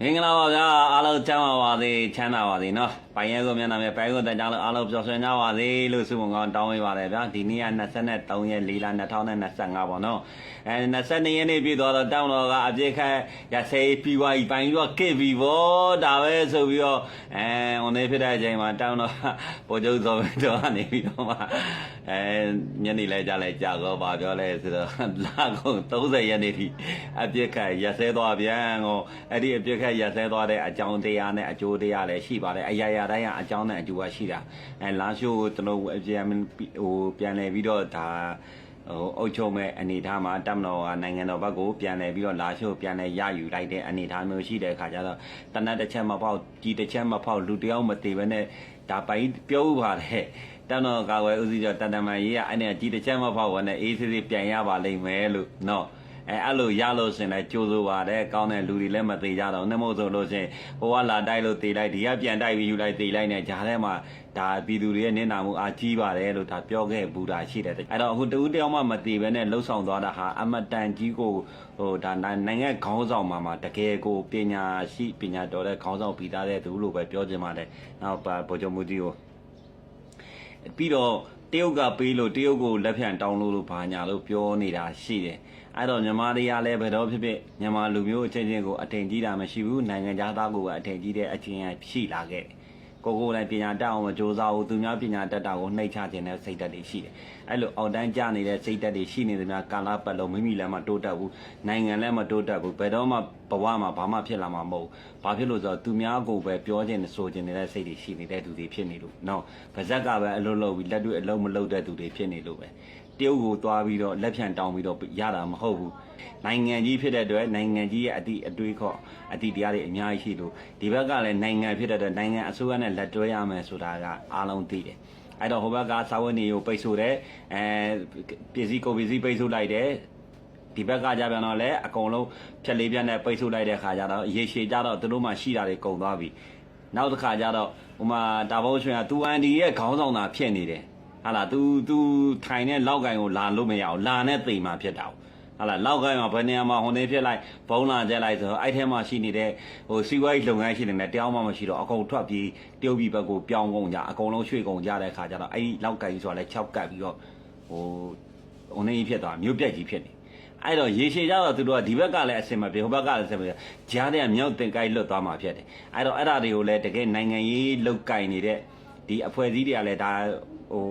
မင်္ဂလာပါဗျာအားလုံးချမ်းသာပါစေချမ်းသာပါစေเนาะပိုင်ရဲကိုမျက်နှာမဲ့ပိုင်ကိုတက်ကြလို့အားလုံးပျော်ရွှင်ကြပါစေလို့ဆုမွန်ကောင်းတောင်းပေးပါတယ်ဗျာဒီနေ့က23ရက်4လ2025ပေါ့เนาะအဲ22ရက်နေ့ပြည့်သွားတော့တောင်းတော်ကအပြည့်ခက်ရစေးပြီးသွားပြီပိုင်ပြီးတော့ကစ်ပြီဗောဒါပဲဆိုပြီးတော့အဲဟိုနေ့ဖြစ်တဲ့အချိန်မှာတောင်းတော်ပို့ကျုပ်စောတော့ကနေပြီးတော့မှအဲညနေလဲကြလဲကြာတော့ပါပြောလဲဆိုတော့လာကုန်30ရက်နေ့ထိအပြည့်ခက်ရစေးသွားပြန်ဟောအဲ့ဒီအပြည့်ခက် ရစေးသွားတဲ့အကြောင်းတရားနဲ့အကျိုးတရားလည်းရှိပါတယ်အရာရာတိုင်းကအကြောင်းနဲ့အကျိုးကရှိတာအဲလာရှိုးကိုကျွန်တော်အပြန်ဟိုပြန်လဲပြီးတော့ဒါဟိုအုတ်ချုပ်မဲ့အနေထားမှာတပ်မတော်ကနိုင်ငံတော်ဘက်ကိုပြန်လဲပြီးတော့လာရှိုးပြန်လဲရယူလိုက်တဲ့အနေထားမျိုးရှိတဲ့အခါကျတော့တနတ်တစ်ချက်မပေါက်ကြီးတစ်ချက်မပေါက်လူတယောက်မသေးဘဲနဲ့ဒါပိုင်ပြောဥပါတယ်တန်တော်ကာဝယ်ဦးစီးကျော်တန်တမန်ရေးကအဲ့နဲ့ကြီးတစ်ချက်မပေါက်ဝင်နဲ့အေးသေးသေးပြန်ရပါလိမ့်မယ်လို့နော် အဲအဲ့လိုရလို့ရှင်လဲကြိုးစိုးပါတယ်ကောင်းတဲ့လူတွေလည်းမသေးကြတော့နှမို့ဆိုလို့ရှင်ဟိုကလာတိုက်လို့တေးလိုက်ဒီကပြန်တိုက်ပြီးယူလိုက်တေးလိုက်နဲ့ဂျားထဲမှာဒါပြည်သူတွေရဲ့နင့်နာမှုအားကြီးပါတယ်လို့ဒါပြောခဲ့ဘူးတာရှိတယ်အဲ့တော့အခုတူတယောက်မှမသေးဘဲနဲ့လှုပ်ဆောင်သွားတာဟာအမတန်ကြီးကိုဟိုဒါနိုင်ငံခေါင်းဆောင်မှာမှာတကယ်ကိုပညာရှိပညာတော်တဲ့ခေါင်းဆောင်ပြီးသားတဲ့သူလို့ပဲပြောချင်ပါတယ်နောက်ဗိုလ်ချုပ်မှုကြီးကိုပြီးတော့တရုတ်ကပေးလို့တရုတ်ကိုလက်ဖြန့်တောင်းလို့လို့ဘာညာလို့ပြောနေတာရှိတယ် အဲ့တော့မြန်မာတွေကလည်းဘယ်တော့ဖြစ်ဖြစ်မြန်မာလူမျိုးအချင်းချင်းကိုအထင်ကြီးတာမရှိဘူးနိုင်ငံသားကိုကအထင်ကြီးတဲ့အချင်းအရှိလာခဲ့တယ်ကိုကိုလည်းပညာတတ်အောင်မကြိုးစားဘူးသူများပညာတတ်တာကိုနှိမ့်ချခြင်းတဲ့စိတ်ဓာတ်တွေရှိတယ်အဲ့လိုအောက်တန်းကျနေတဲ့စိတ်ဓာတ်တွေရှိနေသမျှကာလပတ်လုံးမိမိလည်းမတိုးတက်ဘူးနိုင်ငံလည်းမတိုးတက်ဘူးဘယ်တော့မှဘဝမှာဘာမှဖြစ်လာမှာမဟုတ်ဘူးဘာဖြစ်လို့ဆိုတော့သူများကိုပဲပြောခြင်းဆိုခြင်းနေတဲ့စိတ်တွေရှိနေတဲ့သူတွေဖြစ်နေလို့နော်ပါဇက်ကပဲအလုပ်လုပ်ပြီးလက်တွေ့အလုပ်မလုပ်တဲ့သူတွေဖြစ်နေလို့ပဲ တရုတ်ကိုသွားပြီးတော့လက်ဖြန့်တောင်းပြီးတော့ရတာမဟုတ်ဘူးနိုင်ငံကြီးဖြစ်တဲ့အတွက်နိုင်ငံကြီးရဲ့အတိအတွေးခေါ်အတိတရားတွေအများကြီးရှိလို့ဒီဘက်ကလည်းနိုင်ငံဖြစ်တဲ့အတွက်နိုင်ငံအစိုးရနဲ့လက်တွဲရမယ်ဆိုတာကအားလုံးသိတယ်အဲ့တော့ဟိုဘက်ကစာဝတ်နေကိုပိတ်ဆို့တယ်အဲပစ္စည်းကုန်ပစ္စည်းပိတ်ဆို့လိုက်တယ်ဒီဘက်ကကြပြန်တော့လည်းအကုန်လုံးဖြက်လေးပြတ်နဲ့ပိတ်ဆို့လိုက်တဲ့ခါကျတော့ရေရှည်ကြတော့သူတို့မှရှိတာတွေကုန်သွားပြီနောက်တစ်ခါကျတော့ဟိုမှာတာဘောရွှင်ကသူအန်ဒီရဲ့ခေါင်းဆောင်တာဖြစ်နေတယ် ဟာလား तू तू ထိုင်တဲ့လောက်ကိုင်ကိုလာလို့မရအောင်လာနဲ့တိမ်မှဖြစ်တာဟာလားလောက်ကိုင်းမှာဘယ်နေရာမှာဟိုနေဖြစ်လိုက်ဘုံလာကျက်လိုက်ဆိုတော့အဲ့ထဲမှာရှိနေတဲ့ဟိုစီးပွားရေးလုပ်ငန်းရှိနေတဲ့တရားမှမရှိတော့အကုန်ထွက်ပြီးတရုတ်ပြည်ဘက်ကိုပြောင်းကုန်ကြအကုန်လုံးရွှေ့ကုန်ကြတဲ့ခါကျတော့အဲ့ဒီလောက်ကိုင်းဆိုတာလဲ6ကတ်ပြီးတော့ဟိုဟိုနေကြီးဖြစ်သွားမြို့ပြက်ကြီးဖြစ်နေအဲ့တော့ရေရှည်ကြတော့သူတို့ကဒီဘက်ကလည်းအစင်မပြေဟိုဘက်ကလည်းအစင်မပြေကြားတဲ့မြောက်တင်ကိုင်းလွတ်သွားမှာဖြစ်တယ်အဲ့တော့အဲ့ဒါတွေကိုလည်းတကယ်နိုင်ငံရေးလောက်ကင်နေတဲ့ဒီအဖွဲ့အစည်းတွေကလည်းဒါ ဟို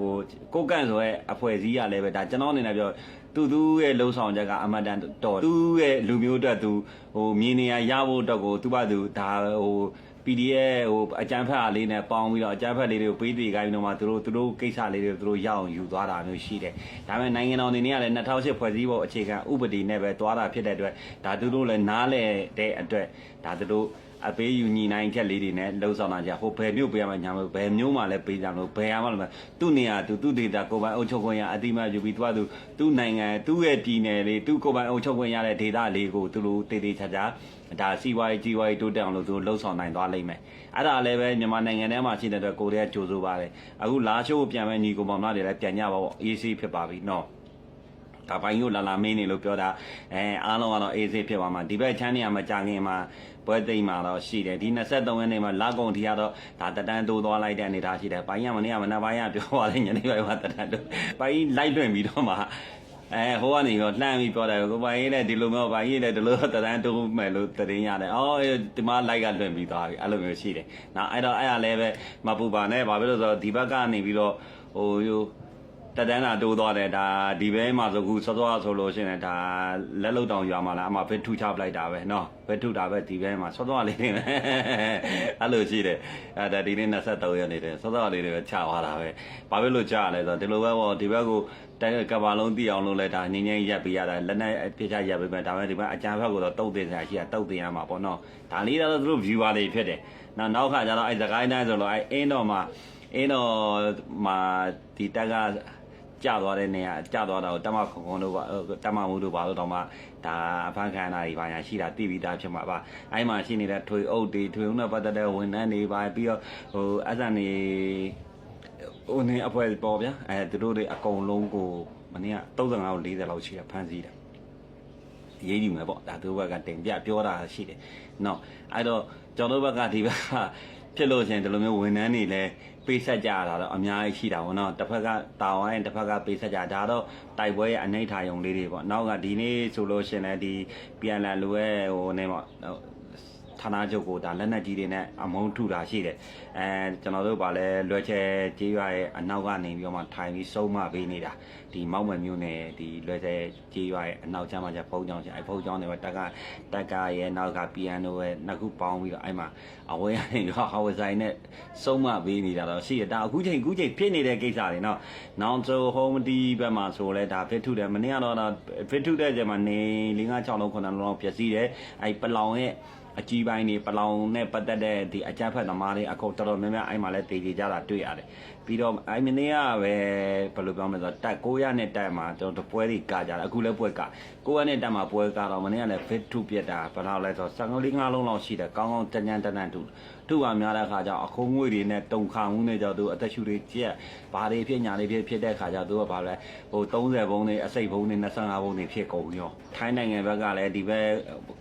ကိုကန့်ဆိုရဲအဖွဲ့အစည်းကလည်းပဲဒါကျွန်တော်အနေနဲ့ပြောသူသူရဲ့လှုံ့ဆော်ချက်ကအမတန်တော်သူရဲ့လူမျိုးအတွက်သူဟိုမြင်နေရရဖို့အတွက်ကိုသူ့ဘာသူဒါဟို PDF ဟိုအကြမ်းဖက်အားလေးနဲ့ပေါင်းပြီးတော့အကြမ်းဖက်လေးတွေကိုပေးတည်ခိုင်းပြီးတော့မှသူတို့သူတို့ကိစ္စလေးတွေသူတို့ရအောင်ယူသွားတာမျိုးရှိတယ်။ဒါပေမဲ့နိုင်ငံတော်အနေနဲ့ကလည်း2008ဖွဲ့စည်းပုံအခြေခံဥပဒေနဲ့ပဲသွားတာဖြစ်တဲ့အတွက်ဒါသူတို့လည်းနားလဲတဲ့အတွက်ဒါသူတို့ အပေးယူညီနိုင်ချက်လေးတွေနဲ့လှုပ်ဆောင်လာကြဟိုဘယ်မျိုးပေးရမှာညာမဘယ်မျိုးမှလည်းပေးကြမလို့ဘယ်ရမှလည်းသူ့နေရာသူသူ့ဒေတာကိုပိုင်အုပ်ချုပ်ခွင့်ရအတိမယူပြီးသူကသူသူ့နိုင်ငံသူ့ရဲ့ပြည်နယ်လေးသူ့ကိုပိုင်အုပ်ချုပ်ခွင့်ရတဲ့ဒေတာလေးကိုသူတို့တည်တည်ချာချာဒါစီးပွားရေးကြီးပွားရေးတိုးတက်အောင်လို့သူလှုပ်ဆောင်နိုင်သွားလိမ့်မယ်အဲ့ဒါလည်းပဲမြန်မာနိုင်ငံထဲမှာရှိတဲ့အတွက်ကိုရီးယားကြိုးစိုးပါတယ်အခုလာရှိုးကိုပြန်မဲ့ညီကိုမောင်မတွေလည်းပြန်ကြပါပေါ့အေးဆေးဖြစ်ပါပြီနော် ဒါပိုင်းကိုလာလာမင်းနေလို့ပြောတာအဲအားလုံးကတော့အေးဆေးဖြစ်ပါမှာဒီဘက်ချမ်းနေရမှာကြာခင်မှာပွဲသိမ်းမှာတော့ရှိတယ်ဒီ23ရက်နေ့မှာလာကုန်တီကတော့ဒါတတန်းတိုးသွားလိုက်တဲ့အနေထားရှိတယ်ပိုင်းရမနေ့ကမနေ့ပိုင်းကပြောပါလေညနေပိုင်းကတတန်းတိုးပိုင်းလိုက်လွင့်ပြီးတော့မှအဲဟိုကနေတော့လှမ်းပြီးပြောတယ်ကိုပိုင်ရေးနဲ့ဒီလိုမျိုးပိုင်ရေးနဲ့ဒီလိုတတန်းတိုးမယ်လို့တရင်ရတယ်အော်ဒီမှာလိုက်ကလွင့်ပြီးသွားပြီအဲ့လိုမျိုးရှိတယ်နောက်အဲ့တော့အဲ့ဒါလည်းပဲမပူပါနဲ့ဘာဖြစ်လို့ဆိုတော့ဒီဘက်ကနေပြီးတော့ဟို တတန်းတာတိုးသွားတယ်ဒါဒီဘဲမှာဆိုခုစောစောဆိုလို့ရှိရင်ဒါလက်လုတ်တောင်ရွာမှာလားအမှဘက်ထူချပလိုက်တာပဲเนาะဘက်ထူတာပဲဒီဘဲမှာစောစောလေးနေပဲအဲ့လိုရှိတယ်အဲဒါဒီနေ့23ရက်နေတယ်စောစောလေးတွေပဲချသွားတာပဲဘာဖြစ်လို့ချရလဲဆိုတော့ဒီလိုပဲပေါ့ဒီဘက်ကိုတိုက်ကဘာလုံးသိအောင်လုပ်လဲဒါငင်းငင်းရက်ပေးရတာလက်နဲ့ပြချရက်ပေးမယ်ဒါပေမဲ့ဒီဘက်အကြံဘက်ကိုတော့တုတ်တင်စရာရှိတာတုတ်တင်ရမှာပေါ့နော်ဒါလေးတော့သူတို့ viewer တွေဖြစ်တယ်နောက်နောက်ခါကျတော့အဲစကိုင်းတိုင်းဆိုတော့အဲအင်းတော်မှာအင်းတော်မှာဒီတက်က ကြသွားတဲ့နေရာကြသွားတာကိုတမခုံခုံတို့ပါတမမှုတို့ပါလို့တော့မှဒါအဖန်ခန္ဓာတွေပါညာရှိတာတိပြီးသားဖြစ်မှာပါအဲ့မှာရှိနေတဲ့ထွေအုပ်တွေထွေအုပ်နဲ့ပတ်သက်တဲ့ဝန်ထမ်းတွေပါပြီးတော့ဟိုအဆန်နေဟိုနေအဖွဲပေါ်ဗျာအဲသူတို့တွေအကုန်လုံးကိုမနေ့က35ကို40လောက်ရှိတာဖန်စီးတယ်အရေးယူမယ်ပေါ့ဒါသူတို့ဘက်ကတင်ပြပြောတာရှိတယ်နော်အဲ့တော့ကျွန်တော်တို့ဘက်ကဒီဘက်ကဖြစ်လို့ရှိရင်ဒီလိုမျိုးဝန်ထမ်းတွေလည်း ပေးဆက်ကြရတာတော့အများကြီးရှိတာပေါ့နော်တစ်ဖက်ကတာဝိုင်းတစ်ဖက်ကပေးဆက်ကြဒါတော့တိုက်ပွဲရဲ့အနိဋ္ဌာယုံလေးတွေပေါ့နောက်ကဒီနေ့ဆိုလို့ရှိရင်လည်းဒီပြန်လာလူရဲ့ဟိုနေပေါ့ ဌာနချုပ်ကိုဒါလက်နက်ကြီးတွေနဲ့အမုန်းထုတာရှိတယ်အဲကျွန်တော်တို့ဗာလဲလွယ်ချဲကြေးရွာရဲ့အနောက်ကနေပြီးတော့မှထိုင်ပြီးစုံမပေးနေတာဒီမောက်မွယ်မျိုးနဲ့ဒီလွယ်ချဲကြေးရွာရဲ့အနောက်ချမ်းမှာကျဖုံးကြောင်းရှိအဲဖုံးကြောင်းတွေပဲတက်ကတက်ကရဲ့နောက်ကပီယန်နိုရဲ့နှစ်ခုပေါင်းပြီးတော့အဲ့မှာအဝဲရနေတော့ဟဝဆိုင်နဲ့စုံမပေးနေတာတော့ရှိတယ်ဒါအခုချိန်အခုချိန်ဖြစ်နေတဲ့ကိစ္စတွေနော်နောင်ဆိုဟိုမတီဘက်မှာဆိုလဲဒါဖစ်ထုတယ်မနေ့ကတော့ဖစ်ထုတဲ့ချိန်မှာနေ5 6လုံး9လုံးလောက်ပျက်စီးတယ်အဲ့ပလောင်ရဲ့ အကြီးပိုင်းတွေပလောင်နဲ့ပတ်သက်တဲ့ဒီအကြမ်းဖက်သမားတွေအခုတော်တော်များများအဲ့မှာလဲတည်ကြည်ကြတာတွေ့ရတယ် ပြီးတော့အဲ့မနေ့ကပဲဘယ်လိုပြောမလဲဆိုတော့တက်900နဲ့တက်မှာကျွန်တော်တို့ပွဲတွေကကြတာအခုလည်းပွဲက900နဲ့တက်မှာပွဲကတော့မနေ့ကလည်း fit to ပြက်တာဘယ်လောက်လဲဆိုတော့15 5လုံးလောက်ရှိတယ်ကောင်းကောင်းတញ្ញန်တန်းတန်းတူသူ့ကများတဲ့ခါကျတော့အခုငွေတွေနဲ့တုံခါမှုနဲ့ကြောင့်သူအသက်ရှူတွေကြက်ဘာတွေဖြစ်ညာတွေဖြစ်ဖြစ်တဲ့ခါကျတော့သူကဘာလဲဟို30ဘုံတွေအစိတ်ဘုံတွေ25ဘုံတွေဖြစ်ကုန်ရောထိုင်းနိုင်ငံဘက်ကလည်းဒီဘက်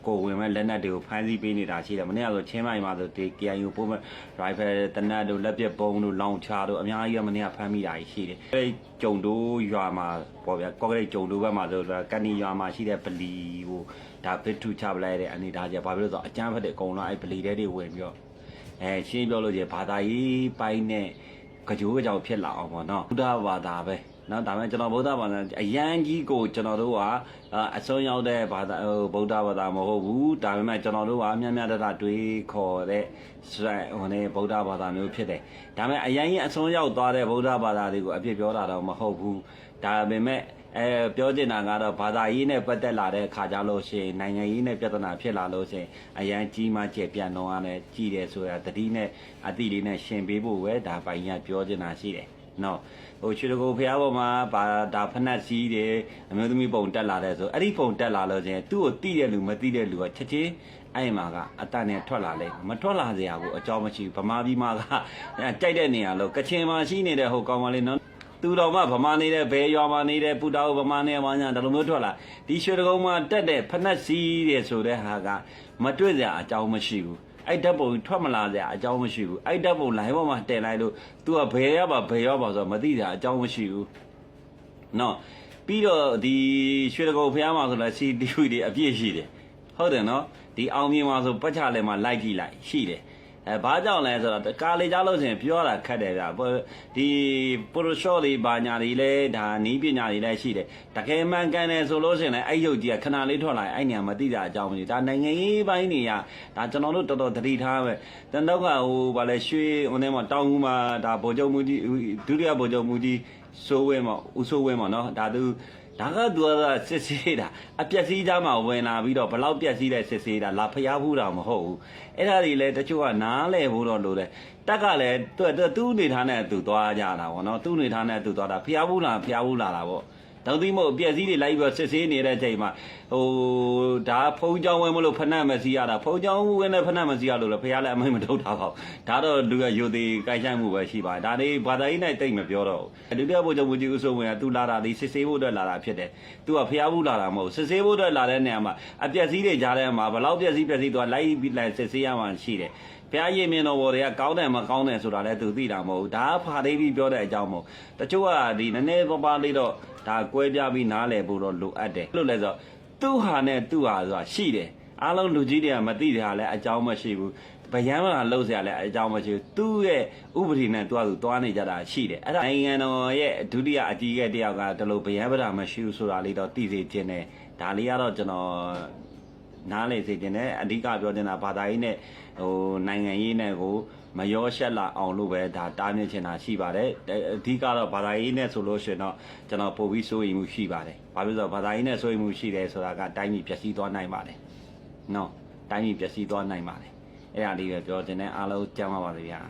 ကိုဝင်မဲ့လက်နက်တွေကိုဖမ်းဆီးပေးနေတာရှိတယ်မနေ့ကဆိုချင်းမိုင်မှာဆိုဒီ KIU ပို့မဲ့ rifle တနတ်တို့လက်ပစ်ဘုံတို့လောင်ချာတို့အများကြီးကမနေ့ကဖမ်းမိတာရှိတယ်အဲကြုံတို့ရွာမှာပေါ့ဗျာကော့ကရိတ်ကြုံတို့ဘက်မှာဆိုတော့ကန်နီရွာမှာရှိတဲ့ပလီဟိုဒါဘစ်ထူချပလိုက်တဲ့အနေဒါကြဘာဖြစ်လို့ဆိုတော့အကျန်းဖက်တဲ့အကုန်လုံးအဲပလီတဲတွေဝင်ပြီးတော့အဲရှင်းပြောလို့ကျဘာသာရေးပိုင်းနဲ့ကြိုးကြောင်ဖြစ်လာအောင်ပေါ့နော်ဘုရားဘာသာပဲ နော်ဒါပေမဲ့ကျွန်တော်ဗုဒ္ဓဘာသာအရန်ကြီးကိုကျွန်တော်တို့ကအစွန်းရောက်တဲ့ဘာသာဟိုဗုဒ္ဓဘာသာမဟုတ်ဘူးဒါပေမဲ့ကျွန်တော်တို့ကမြတ်မြတ်တတတွေးခေါ်တဲ့ဟိုနေဗုဒ္ဓဘာသာမျိုးဖြစ်တယ်ဒါပေမဲ့အရန်ကြီးအစွန်းရောက်သွားတဲ့ဗုဒ္ဓဘာသာတွေကိုအပြစ်ပြောတာတော့မဟုတ်ဘူးဒါပေမဲ့အဲပြောချင်တာကတော့ဘာသာရေးနဲ့ပတ်သက်လာတဲ့ခါကြလို့ရှိရင်နိုင်ငံရေးနဲ့ပြဿနာဖြစ်လာလို့ရှိရင်အရန်ကြီးမှကျပြန်တော့ရတယ်ကြီးတယ်ဆိုတာတတိနဲ့အတိလေးနဲ့ရှင်ပေးဖို့ပဲဒါပိုင်ရပြောချင်တာရှိတယ် နော်ဟိုချွေတကိုဖះပေါ်မှာဘာဒါဖနက်စီးတယ်အမျိုးသမီးပုံတက်လာတဲ့ဆိုအဲ့ဒီပုံတက်လာလို့ချင်းသူ့ကိုတိတဲ့လူမတိတဲ့လူကချက်ချင်းအဲ့မှာကအတန်နဲ့ထွက်လာလဲမထွက်လာစရာကိုအကြောင်းမရှိဘူးဗမာပြည်မှာကကြိုက်တဲ့နေရာလို့ကချင်မှာရှိနေတဲ့ဟိုကောင်မလေးနော်သူတော်မှဗမာနေတဲ့ဘဲရွာမှာနေတဲ့ပူတာဗမာနေမှာညာဒီလိုမျိုးထွက်လာဒီရွှေတကုံမှာတက်တဲ့ဖနက်စီးတယ်ဆိုတဲ့ဟာကမတွေ့စရာအကြောင်းမရှိဘူး အဲ့ဓာတ်ပုံထွက်မလာစရာအကြောင်းမရှိဘူးအဲ့ဓာတ်ပုံ line ပေါ်မှာတင်လိုက်လို့ तू ကဘယ်ရပါဘယ်ရောက်ပါဆိုတော့မသိစရာအကြောင်းမရှိဘူးနော်ပြီးတော့ဒီရွှေတကုံဖျားမှာဆိုတော့ CTV တွေအပြည့်ရှိတယ်ဟုတ်တယ်နော်ဒီအောင်မြင်မှာဆိုပတ်ချလဲမှာလိုက်ကြည့်လိုက်ရှိတယ် အဲဘာကြောင့်လဲဆိုတော့ကာလေကြားလို့ဆိုရင်ပြောတာခက်တယ်ဗျဒီပရိုရှော့တွေဘာညာတွေလဲဒါနီးပညာတွေလဲရှိတယ်တကယ်မှန်ကန်တယ်ဆိုလို့ရှိရင်လည်းအဲ့ရုပ်ကြီးကခဏလေးထွက်လာရင်အဲ့နေရာမသိတာအကြောင်းမရှိဒါနိုင်ငံရေးပိုင်းတွေကဒါကျွန်တော်တို့တော်တော်သတိထားပဲတန်တော့ကဟိုဗာလဲရွှေဟိုထဲမှာတောင်းဦးမှာဒါဗိုလ်ချုပ်မှုကြီးဒုတိယဗိုလ်ချုပ်မှုကြီးစိုးဝဲမှာဦးစိုးဝဲမှာနော်ဒါသူ ဒါကသူကစစ်ဆေးတာအပြက်စီးသားမှာဝင်လာပြီးတော့ဘလောက်ပြက်စီးတဲ့စစ်ဆေးတာလာဖျားဘူးတာမဟုတ်ဘူးအဲ့ဒါတွေလည်းတချို့ကနားလဲဖို့တော့လို့တယ်တက်ကလည်းသူသူ့အနေထားနဲ့သူသွားကြတာပေါ့နော်သူ့အနေထားနဲ့သူသွားတာဖျားဘူးလားဖျားဘူးလားတာပေါ့ တောင်းသိမို့ပြက်စီးတွေလိုက်ပြီးစစ်ဆေးနေတဲ့အချိန်မှာဟိုဒါဖုံးကြောင်းဝဲမလို့ဖနက်မစီရတာဖုံးကြောင်းဝဲနဲ့ဖနက်မစီရလို့လည်းဖះလည်းအမိတ်မထုတ်တာပေါ့ဒါတော့လူကယူသေးကြိုက်ဆိုင်မှုပဲရှိပါတယ်ဒါလေးဘာသာရေးနဲ့တိတ်မပြောတော့ဘူးဒုတိယဘုရားမူကြီးဦးစိုးဝင်ကသူလာတာဒီစစ်ဆေးဖို့အတွက်လာတာဖြစ်တယ်သူကဖះဘူးလာတာမဟုတ်စစ်ဆေးဖို့အတွက်လာတဲ့နေရာမှာအပြက်စီးတွေကြားထဲမှာဘလောက်ပြက်စီးပြက်စီးသွားလိုက်ပြီးလိုက်စစ်ဆေးရမှရှိတယ်ဘုရားရင်မြင်တော်ဘော်တွေကကောင်းတယ်မကောင်းတယ်ဆိုတာလည်းသူသိတာမဟုတ်ဘူးဒါဖာသေးပြီးပြောတဲ့အကြောင်းမဟုတ်တချို့ကဒီနည်းနည်းပါးပါးလေးတော့ ဒါကွဲပြားပြီးနားလည်ဖို့တော့လိုအပ်တယ်လို့လဲဆိုသူ့ဟာနဲ့သူ့ဟာဆိုတာရှိတယ်အားလုံးလူကြီးတွေကမသိတဲ့ဟာလည်းအကြောင်းမရှိဘူးဗယံမှာလှုပ်เสียလည်းအကြောင်းမရှိဘူးသူ့ရဲ့ဥပဒေနဲ့သူကသူသွားနေကြတာရှိတယ်အဲ့ဒါနိုင်ငံတော်ရဲ့ဒုတိယအကြီးအကဲတယောက်ကဒီလိုဗယံပဒမရှိဘူးဆိုတာလေးတော့သိစေခြင်းနဲ့ဒါလေးကတော့ကျွန်တော်နားလေစေခြင်းနဲ့အဓိကပြောချင်တာဘာသာရေးနဲ့ ဟိုနိုင်ငံရေးနဲ့ကိုမရောရှက်လာအောင်လို့ပဲဒါတားမြစ်ချင်တာရှိပါတယ်အဓိကတော့ဘာသာရေးနဲ့ဆိုလို့ရှိရင်တော့ကျွန်တော်ပို့ပြီးစိုးရိမ်မှုရှိပါတယ်ဘာဖြစ်လို့ဆိုတော့ဘာသာရေးနဲ့စိုးရိမ်မှုရှိတယ်ဆိုတာကတိုင်းပြည်ပျက်စီးသွားနိုင်ပါတယ်နော်တိုင်းပြည်ပျက်စီးသွားနိုင်ပါတယ်အဲ့ဒါလေးပဲပြောချင်တယ်အားလုံးကြမ်းပါပါစေဗျာ